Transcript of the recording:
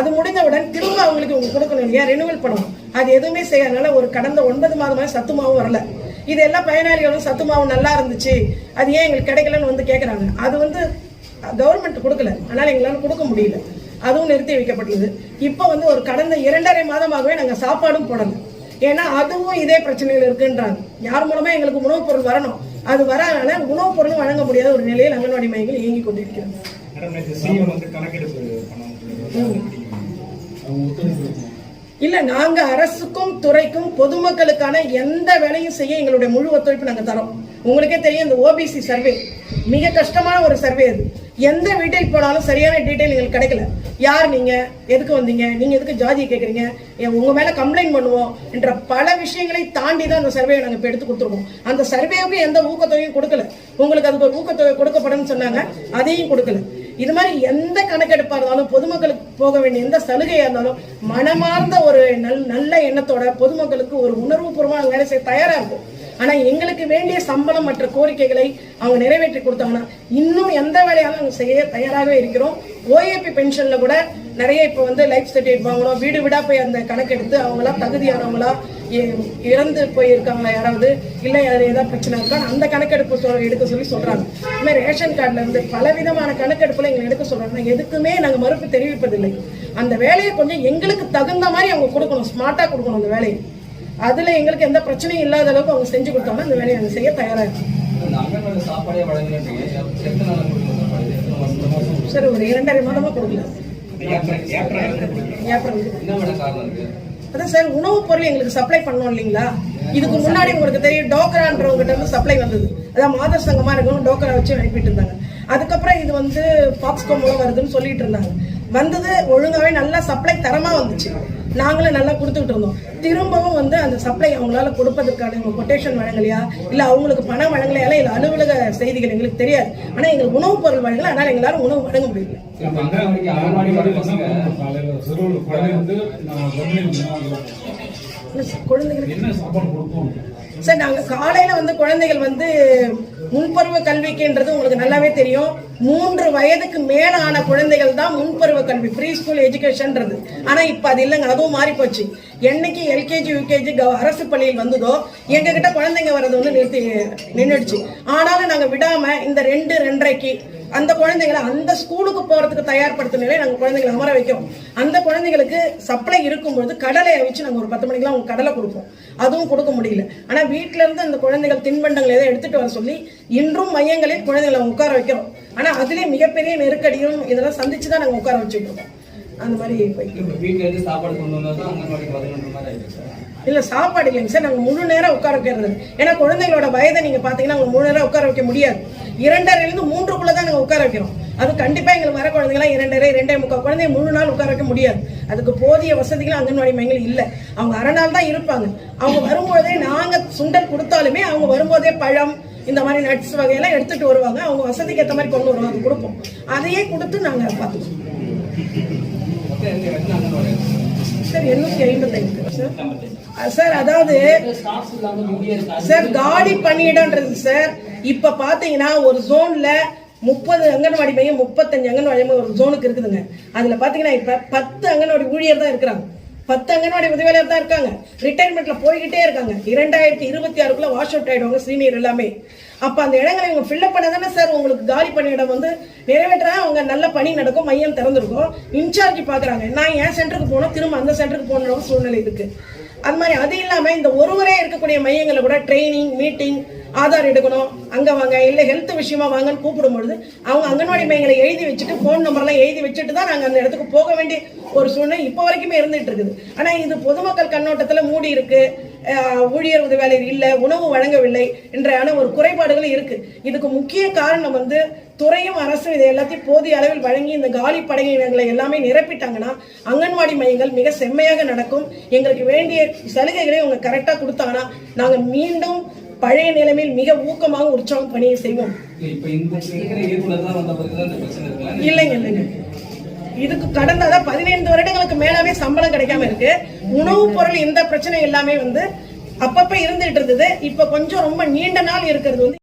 அது முடிந்தவுடன் திரும்ப அவங்களுக்கு உங்களுக்கு கொடுக்கணும் இல்லையா? ரெனுவல் பண்ணணும். அது எதுவுமே செய்யாதனால ஒரு கடந்த ஒன்பது மாதமாக சத்து மாவும் வரல. இது எல்லா பயனாளிகளும் சத்து மாவு நல்லா இருந்துச்சு. அது ஏன் எங்களுக்கு கிடைக்கலன்னு வந்து கேட்குறாங்க அது வந்து கவர்மெண்ட் கொடுக்கல. அதனால் எங்களால் கொடுக்க முடியல. அதுவும் நிறுத்தி வைக்கப்பட்டுள்ளது. இப்போ வந்து ஒரு கடந்த இரண்டரை மாதமாகவே நாங்கள் சாப்பாடும் போடல. ஏன்னா அதுவும் இதே பிரச்சனைகள் இருக்குன்றாங்க. யார் மூலமா எங்களுக்கு உணவுப் பொருள் வரணும்? அது வராதனால உணவுப் பொருளும் வழங்க முடியாத ஒரு நிலையில் அங்கன்வாடி மையங்கள் இயங்கி கொண்டிருக்கிறது. மேடம் நேற்று சிஎம் வந்து கணக்கெடுப்பு பண்ண இல்ல நாங்க அரசுக்கும் துறைக்கும் பொதுமக்களுக்கான எந்த வேலையும் செய்ய எங்களுடைய முழு ஒத்துழைப்பு நாங்க தரோம். உங்களுக்கே தெரியும் இந்த ஓபிசி சர்வே மிக கஷ்டமான ஒரு சர்வே அது. எந்த வீட்டில் போனாலும் சரியான டீட்டெயில் எங்களுக்கு கிடைக்கல. யார் நீங்க? எதுக்கு வந்தீங்க? நீங்க எதுக்கு ஜாதியை கேக்குறீங்க? ஏன் உங்க மேல கம்ப்ளைண்ட் பண்ணுவோம் என்ற பல விஷயங்களை தாண்டி தான் அந்த சர்வே நாங்க இப்ப எடுத்து கொடுத்துருக்கோம். அந்த சர்வேவுக்கு எந்த ஊக்கத்தொகையும் கொடுக்கல. உங்களுக்கு அதுக்கு ஒரு ஊக்கத்தொகை கொடுக்கப்படும் சொன்னாங்க. அதையும் கொடுக்கல. இது மாதிரி எந்த கணக்கெடுப்பா இருந்தாலும் பொதுமக்களுக்கு போக வேண்டிய எந்த சலுகையா இருந்தாலும் மனமார்ந்த ஒரு நல் நல்ல எண்ணத்தோட பொதுமக்களுக்கு ஒரு உணர்வுபூர்வமாக வேலை செய்ய தயாரா இருக்கும். ஆனா எங்களுக்கு வேண்டிய சம்பளம் மற்ற கோரிக்கைகளை அவங்க நிறைவேற்றி கொடுத்தாங்கன்னா இன்னும் எந்த வேலையாலும் நாங்கள் செய்ய தயாராகவே இருக்கிறோம். ஓஏபி பென்ஷன்ல கூட நிறைய இப்போ வந்து லைஃப் சர்டிஃபிகேட் வாங்கணும். வீடு வீடா போய் அந்த கணக்கெடுத்து அவங்களாம் தகுதியானவங்களா இ- இறந்து போயிருக்காங்களா யாராவது? இல்லை யாரு ஏதாவது பிரச்சனை இருக்கா? அந்த கணக்கெடுப்பு சொல் எடுக்க சொல்லி சொல்றாங்க. இதுமாதிரி ரேஷன் கார்டுல இருந்து பலவிதமான கணக்கெடுப்புல எங்களை எடுக்க சொல்றாங்க. எதுக்குமே நாங்கள் மறுப்பு தெரிவிப்பதில்லை. அந்த வேலையை கொஞ்சம் எங்களுக்கு தகுந்த மாதிரி அவங்க கொடுக்கணும். ஸ்மார்ட்டா கொடுக்கணும் அந்த வேலையை. அதுல எங்களுக்கு எந்த பிரச்சனையும் இல்லாத அளவுக்கு அவங்க செஞ்சு கொடுத்தாங்கன்னா அந்த வேலையை நாங்கள் செய்ய தயாராக இருக்கோம் சரி ஒரு இரண்டரை மாதமா கொடுக்கல. அதான் சார் உணவுப் பொருள் எங்களுக்கு சப்ளை பண்ணோம் இல்லைங்களா? இதுக்கு முன்னாடி உங்களுக்கு தெரியும் டோக்கரான்றவங்ககிட்ட இருந்து சப்ளை வந்தது. அதான் மாதர் சங்கமா இருக்கணும் டோக்கரா வச்சு அனுப்பிட்டு இருந்தாங்க. அதுக்கப்புறம் இது வந்து பாக்ஸ்கோ மூலம் வருதுன்னு சொல்லிட்டு இருந்தாங்க. வந்தது ஒழுங்காவே நல்லா சப்ளை தரமா வந்துச்சு. நாங்களும் நல்லா கொடுத்துட்டு இருந்தோம். திரும்பவும் வந்து அந்த சப்ளை அவங்களால கொடுப்பதற்கான கொட்டேஷன் வழங்கலையா? இல்ல அவங்களுக்கு பணம் வழங்கலையா இல்ல அலுவலக செய்திகள் எங்களுக்கு தெரியாது. ஆனா எங்களுக்கு உணவுப் பொருள் வழங்கல அதனால எங்களால உணவு வழங்க முடியல. குழந்தைகளுக்கு சார் நாங்க காலையில வந்து குழந்தைகள் வந்து முன்பருவ கல்விக்குன்றது உங்களுக்கு நல்லாவே தெரியும். மூன்று வயதுக்கு மேல ஆன குழந்தைகள் தான் முன்பருவ கல்வி ப்ரீ ஸ்கூல் எஜுகேஷன்ன்றது ஆனா இப்ப அது இல்லைங்க அதுவும் மாறி போச்சு என்னைக்கு எல்கேஜி யூகேஜி அரசு பள்ளியில் வந்ததோ எங்ககிட்ட குழந்தைங்க வர்றது வந்து நிறுத்தி நின்றுடுச்சு ஆனாலும் நாங்க விடாம இந்த ரெண்டு ரெண்டரைக்கு அந்த குழந்தைகளை அந்த ஸ்கூலுக்கு போறதுக்கு தயார்படுத்தும் நிலை நாங்க குழந்தைகளை அமர வைக்கிறோம். அந்த குழந்தைகளுக்கு சப்ளை இருக்கும்போது கடலை அவிச்சு நாங்க ஒரு பத்து மணிக்கெல்லாம் அவங்க கடலை கொடுப்போம். அதுவும் கொடுக்க முடியல. ஆனா வீட்ல இருந்து அந்த குழந்தைகள் தின்பண்டங்களை எதை எடுத்துட்டு வர சொல்லி இன்றும் மையங்களில் குழந்தைகளை உட்கார வைக்கிறோம். ஆனா அதுலயே மிகப்பெரிய நெருக்கடியும் இதெல்லாம் சந்திச்சு தான் நாங்க உட்கார வச்சுட்டு இருக்கோம். அந்த மாதிரி இருந்து சாப்பாடு கொண்டு வந்தா தான் அங்கன்வாடிக்கு வரணுன்ற மாதிரி ஆயிடுச்சு. சார் இல்ல சாப்பாடு இல்லைங்க சார். நாங்க முழு நேரம் உட்கார வைக்கிறது ஏன்னா குழந்தைங்களோட வயதை நீங்க பாத்தீங்கன்னா அவங்க முழு நேரம் உட்கார வைக்க முடியாது. இரண்டரைலேருந்து மூன்றுக்குள்ள தான் நாங்கள் உட்கார வைக்கிறோம். அது கண்டிப்பாக எங்களுக்கு வர குழந்தைங்களாம் இரண்டரை இரண்டே முக்கால் குழந்தைய முழு நாள் உட்கார வைக்க முடியாது. அதுக்கு போதிய வசதிகள் அங்கன்வாடி மையங்கள் இல்லை. அவங்க அரை நாள் தான் இருப்பாங்க. அவங்க வரும்போதே நாங்கள் சுண்டல் கொடுத்தாலுமே அவங்க வரும்போதே பழம் இந்த மாதிரி நட்ஸ் வகையெல்லாம் எடுத்துகிட்டு வருவாங்க. அவங்க வசதிக்கு ஏற்ற மாதிரி கொண்டு வருவாங்க கொடுப்போம். அதையே கொடுத்து நாங்கள் பார்த்துக்குவோம். சார் எண்ணூத்தி ஐம்பத்தைந்து. சார் சார் அதாவது சார் காலி பணியிடன்றது சார் இப்ப பாத்தீங்கன்னா ஒரு ஜோன்ல முப்பது அங்கன்வாடி மையம் முப்பத்தஞ்சு அங்கன்வாடி மையம் ஒரு ஜோனுக்கு இருக்குதுங்க. அதுல பாத்தீங்கன்னா இப்ப பத்து அங்கன்வாடி ஊழியர் தான் இருக்கிறாங்க. பத்து அங்கன்வாடி உதவியாளர் தான் இருக்காங்க. ரிட்டையர்மெண்ட்ல போய்கிட்டே இருக்காங்க. இரண்டாயிரத்தி இருபத்தி ஆறுக்குள்ள வாஷ் அவுட் ஆயிடுவாங்க சீனியர் எல்லாமே. அப்ப அந்த இடங்களை இவங்க ஃபில்அப் பண்ண தானே சார் உங்களுக்கு காலி பணியிடம் வந்து நிறைவேற்றா அவங்க நல்ல பணி நடக்கும் மையம் திறந்திருக்கும். இன்சார்ஜ் பாக்குறாங்க. நான் என் சென்டருக்கு போனோம் திரும்ப அந்த சென்டருக்கு போகணும் சூழ்நிலை இருக்கு. அது மாதிரி அது இல்லாம இந்த ஒருவரே இருக்கக்கூடிய மையங்களை கூட ட்ரைனிங் மீட்டிங் ஆதார் எடுக்கணும். அங்க வாங்க இல்ல ஹெல்த் விஷயமா வாங்கன்னு கூப்பிடும் பொழுது அவங்க அங்கன்வாடி மையங்களை எழுதி வச்சுட்டு போன் நம்பர்லாம் எழுதி வச்சுட்டு தான் நாங்க அந்த இடத்துக்கு போக வேண்டிய ஒரு சூழ்நிலை இப்போ வரைக்குமே இருந்துட்டு இருக்குது. ஆனா இது பொதுமக்கள் கண்ணோட்டத்துல மூடி இருக்கு. ஊழியர் உதவியாளர் இல்லை உணவு வழங்கவில்லை என்றான ஒரு குறைபாடுகள் இருக்கு. இதுக்கு முக்கிய காரணம் வந்து துறையும் அரசும் இதை எல்லாத்தையும் போதிய அளவில் வழங்கி இந்த காலி படையினங்களை எல்லாமே நிரப்பிட்டாங்கன்னா அங்கன்வாடி மையங்கள் மிக செம்மையாக நடக்கும். எங்களுக்கு வேண்டிய சலுகைகளை அவங்க கரெக்டா கொடுத்தாங்கன்னா நாங்க மீண்டும் பழைய நிலைமையில் மிக ஊக்கமாக உற்சாகம் பணியை செய்வோம். இல்லைங்க இல்லைங்க. இதுக்கு கடந்த பதினைந்து வருடங்களுக்கு மேலாவே சம்பளம் கிடைக்காம இருக்கு. உணவுப் பொருள் இந்த பிரச்சனை எல்லாமே வந்து அப்பப்ப இருந்துட்டு இருந்தது. இப்ப கொஞ்சம் ரொம்ப நீண்ட நாள் இருக்கிறது வந்து